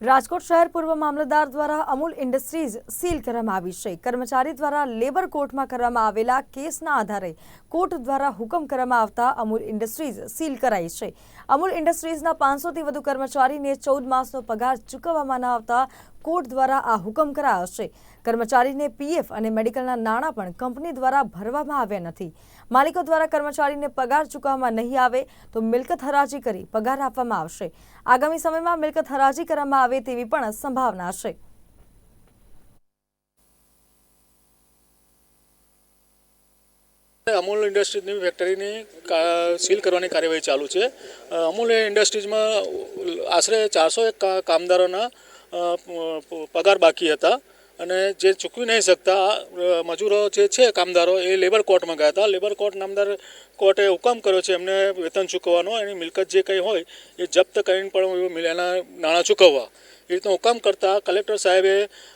રાજકોટ શહેર પૂર્વ મામલતદાર દ્વારા અમૂલ ઇન્ડસ્ટ્રીઝ સીલ કરવામાં આવી છે. કર્મચારી દ્વારા લેબર કોર્ટમાં કરવામાં આવેલા કેસના આધારે કોર્ટ દ્વારા હુકમ કરવામાં આવતા અમૂલ ઇન્ડસ્ટ્રીઝ સીલ કરાઈ છે. અમૂલ ઇન્ડસ્ટ્રીઝના પાંચસોથી વધુ કર્મચારીને ચૌદ માસનો પગાર ચૂકવવામાં ન આવતા કોર્ટ દ્વારા આ હુકમ કરાયો છે. કર્મચારીને પીએફ અને મેડિકલના નાણાં પણ કંપની દ્વારા ભરવામાં આવ્યા નથી. માલિકો દ્વારા કર્મચારીને પગાર ચૂકવવામાં નહીં આવે તો મિલકત હરાજી કરી પગાર આપવામાં આવશે. આગામી સમયમાં મિલકત હરાજી કરવામાં આવે તેવી પણ સંભાવના છે. અમૂલ ઇન્ડસ્ટ્રીઝની ફેક્ટરીની સીલ કરવાની કાર્યવાહી ચાલુ છે. અમૂલ ઇન્ડસ્ટ્રીઝમાં આશરે ચારસો એક કામદારોના પગાર બાકી હતા. અને જે ચૂકવી નહીં શકતા મજૂરો જે છે, કામદારો, એ લેબર કોર્ટમાં ગયા હતા. લેબર કોર્ટ નામદાર કોર્ટે હુકમ કર્યો છે, એમને વેતન ચૂકવવાનો. એની મિલકત જે કંઈ હોય, એ જપ્ત કરીને પણ એના નાણાં ચૂકવવા. એ રીતનો હુકમ કરતાં કલેક્ટર સાહેબે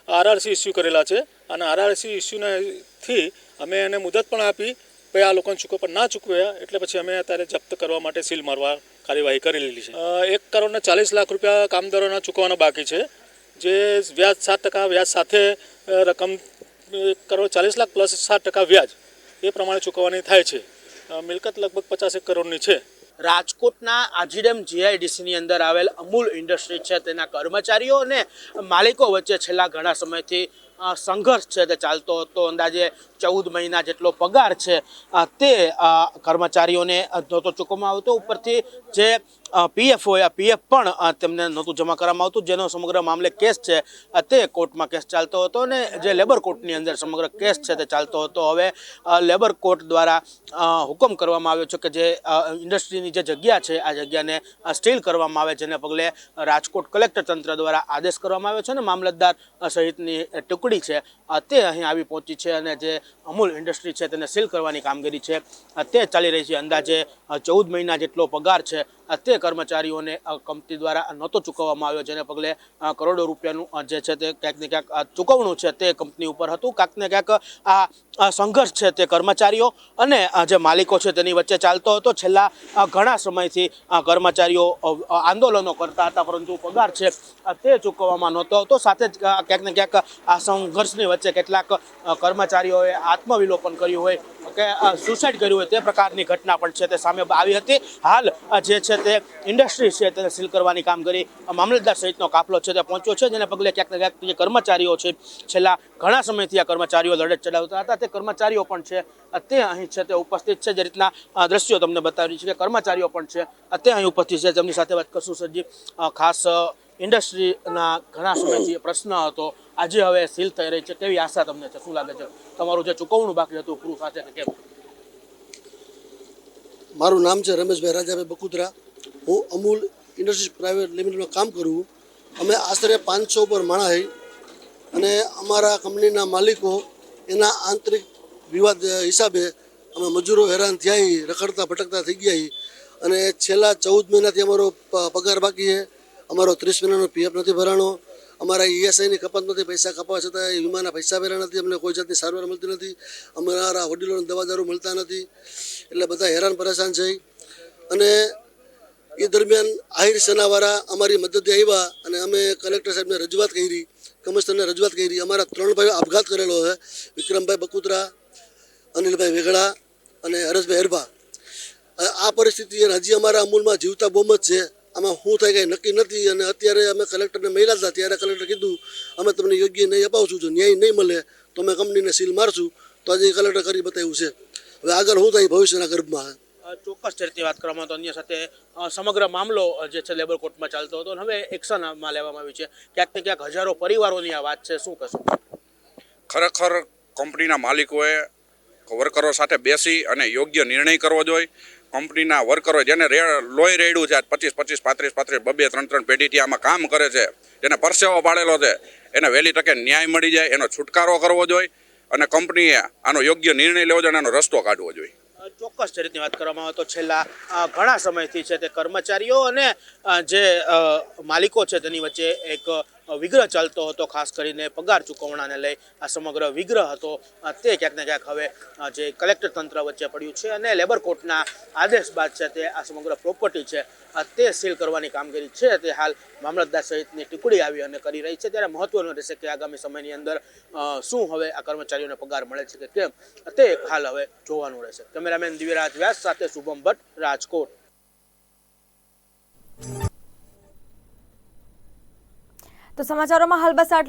આરઆરસી ઇસ્યુ કરેલા છે. અને આરઆરસી ઇસ્યુનેથી અમે એને મુદત પણ આપી, ભાઈ આ લોકોને ચૂકવ, પણ ના ચૂકવ્યા. એટલે પછી અમે અત્યારે જપ્ત કરવા માટે સીલ મારવા કાર્યવાહી કરી લીધી છે. એક કરોડને ચાલીસ લાખ રૂપિયા કામદારોના ચૂકવવાના બાકી છે. જે વ્યાજ સાત ટકા વ્યાજ સાથે રકમ કરોડ ચાલીસ લાખ પ્લસ સાત ટકા વ્યાજ એ પ્રમાણે ચૂકવવાની થાય છે. મિલકત લગભગ પચાસ એક કરોડની છે. રાજકોટના આજીડેમ જીઆઈડીસીની અંદર આવેલ અમૂલ ઇન્ડસ્ટ્રી છે, તેના કર્મચારીઓ અને માલિકો વચ્ચે છેલ્લા ઘણા સમયથી સંઘર્ષ છે, તે ચાલતો હતો. અંદાજે ચૌદ મહિના જેટલો પગાર છે તે કર્મચારીઓને નહોતો ચૂકવવામાં આવતો. ઉપરથી જે પીએફ હોય, આ પીએફ પણ તેમને નહોતું જમા કરવામાં આવતું. જેનો સમગ્ર મામલે કેસ છે તે કોર્ટમાં કેસ ચાલતો હતો અને જે લેબર કોર્ટની અંદર સમગ્ર કેસ છે તે ચાલતો હતો. હવે લેબર કોર્ટ દ્વારા હુકમ કરવામાં આવ્યો છે કે જે ઇન્ડસ્ટ્રીની જે જગ્યા છે, આ જગ્યાને સ્ટીલ કરવામાં આવે, જેને પગલે રાજકોટ કલેક્ટર તંત્ર દ્વારા આદેશ કરવામાં આવ્યો છે અને મામલતદાર સહિતની ટુકડી છે તે અહીં આવી પહોંચી છે અને જે અમૂલ ઇન્ડસ્ટ્રી છે તેને સીલ કરવાની કામગીરી છે. તે ચાલી રહી છે અંદાજે ચૌદ મહિના જેટલો પગાર છે. તે કર્મચારીઓને કંપની દ્વારા નહોતો ચૂકવવામાં આવ્યો, જેને પગલે કરોડો રૂપિયાનું જે છે તે ક્યાંક ને ક્યાંક ચૂકવણું છે તે કંપની ઉપર હતું. ક્યાંક ને ક્યાંક, આ સંઘર્ષ છે તે કર્મચારીઓ અને જે માલિકો છે તેની વચ્ચે ચાલતો હતો. છેલ્લા ઘણા સમયથી કર્મચારીઓ આંદોલનો કરતા હતા, પરંતુ પગાર છે તે ચૂકવવામાં નહોતો હતો સાથે જ ક્યાંક ને ક્યાંક, આ સંઘર્ષની વચ્ચે કેટલાક કર્મચારીઓએ આત્મવિલોપન કર્યું હોય, કે સુસાઇડ કર્યું હોય તે પ્રકારની ઘટના પણ છે તે સામે આવી હતી. હાલ જે છે તે ઇન્ડસ્ટ્રી છે, તેને સીલ કરવાની કામગીરી કરી. મામલતદાર સહિતનો કાફલો છે તે પહોંચ્યો છે, જેને પગલે ક્યાંક ને ક્યાંક જે કર્મચારીઓ છે, છેલ્લા ઘણા સમયથી આ કર્મચારીઓ લડત ચડાવતા હતા. તે કર્મચારીઓ પણ છે તે અહીં છે, તે ઉપસ્થિત છે. જે રીતના દ્રશ્યો તમને બતાવી છે કે કર્મચારીઓ પણ છે તે અહીં ઉપસ્થિત છે. તેમની સાથે વાત કરશું, સરજી. ખાસ ઇન્ડસ્ટ્રીના ઘણા સમયથી પ્રશ્ન હતો, આજે હવે સીલ થઈ રહી છે. કેવી આશા તમને છે? શું લાગે છે? તમારું જે ચૂકવણું બાકી હતું પૂરું કે કેમ? મારું નામ છે રમેશભાઈ રાજાભાઈ બકુતરા હું અમૂલ ઇન્ડસ્ટ્રીઝ પ્રાઇવેટ લિમિટેડમાં કામ કરું. અમે આશરે પાંચસો ઉપર માણા અને અમારા કંપનીના માલિકો એના આંતરિક વિવાદ હિસાબે અમે મજૂરો હેરાન થયા રખડતા ભટકતા થઈ ગયા. અને છેલ્લા ચૌદ મહિનાથી અમારો પગાર બાકી છે અમારો ત્રીસ મહિનાનો પીએફ નથી ભરાણો. અમારા ઈએસઆઈની કપાત નથી, પૈસા કપાવા છતાં એ વીમાના પૈસા ભર્યા નથી. અમને કોઈ જાતની સારવાર મળતી નથી. અમારા વડીલોને દવાદારો મળતા નથી. એટલે બધા હેરાન પરેશાન છે. અને એ દરમિયાન આહિર સેનાવાળા અમારી મદદે આવ્યા અને અમે કલેક્ટર સાહેબને રજૂઆત કરી, કમિશનરને રજૂઆત કરી. અમારા ત્રણ ભાઈઓ આપઘાત કરેલો છે. વિક્રમભાઈ બકુતરા, અનિલભાઈ વેગડા અને હરેશભાઈ હેરભા. આ પરિસ્થિતિ અને હજી અમારા અમૂલમાં જીવતા બોમ જ છે. આમાં શું થાય કંઈ નક્કી નથી અને અત્યારે અમે કલેક્ટરને મળ્યા હતા ત્યારે કલેક્ટર કીધું, અમે તમને યોગ્ય નહીં અપાવશું. જો ન્યાય નહીં મળે, તો અમે કંપનીને સીલ મારશું. તો આજે કલેક્ટર કરી બતાવ્યું છે. હવે આગળ શું થાય ભવિષ્યના ગર્ભમાં? ચોક્કસ રીતે વાત કરવામાં તો અન્ય સાથે સમગ્ર મામલો જે છે લેબર કોર્ટમાં ચાલતો હતો અને હવે એક્શનમાં લેવામાં આવ્યું છે. ક્યાંક ને ક્યાંક હજારો પરિવારોની આ વાત છે. શું કશું ખરેખર કંપનીના માલિકોએ વર્કરો સાથે બેસી અને યોગ્ય નિર્ણય કરવો જોઈએ. કંપનીના વર્કરો જેને લોહી રેડ્યું છે પચીસ પચીસ, પાંત્રીસ પાંત્રીસ, બબે ત્રણ ત્રણ પેઢીથી આમાં કામ કરે છે, જેને પરસેવો પાડેલો છે, એને વહેલી તકે ન્યાય મળી જાય, એનો છુટકારો કરવો જોઈએ અને કંપનીએ આનો યોગ્ય નિર્ણય લેવો જોઈએ એનો રસ્તો કાઢવો જોઈએ. ચોક્કસ રીતની વાત કરવામાં આવે તો છેલ્લા ઘણા સમયથી છે તે કર્મચારીઓ અને જે માલિકો છે તેની વચ્ચે એક વિગ્રહ ચાલતો હતો, ખાસ કરીને પગાર ચૂકવણાને લઈ આ સમગ્ર વિગ્રહ હતો. તે ક્યાંક ને ક્યાંક હવે જે કલેક્ટર તંત્ર વચ્ચે પડ્યું છે અને લેબર કોર્ટના આદેશ બાદ છે તે આ સમગ્ર પ્રોપર્ટી છે તે સીલ કરવાની કામગીરી છે. તે હાલ મામલતદાર સહિતની ટુકડી આવી અને કરી રહી છે. ત્યારે મહત્વનું રહેશે કે આગામી સમયની અંદર શું હવે આ કર્મચારીઓને પગાર મળે છે કે કેમ, તે હાલ હવે જોવાનું રહેશે. કેમેરામેન દિવ્યરાજ વ્યાસ સાથે શુભમ ભટ્ટ, રાજકોટ. તો સમાચારોમાં હાલ બસ આટલું.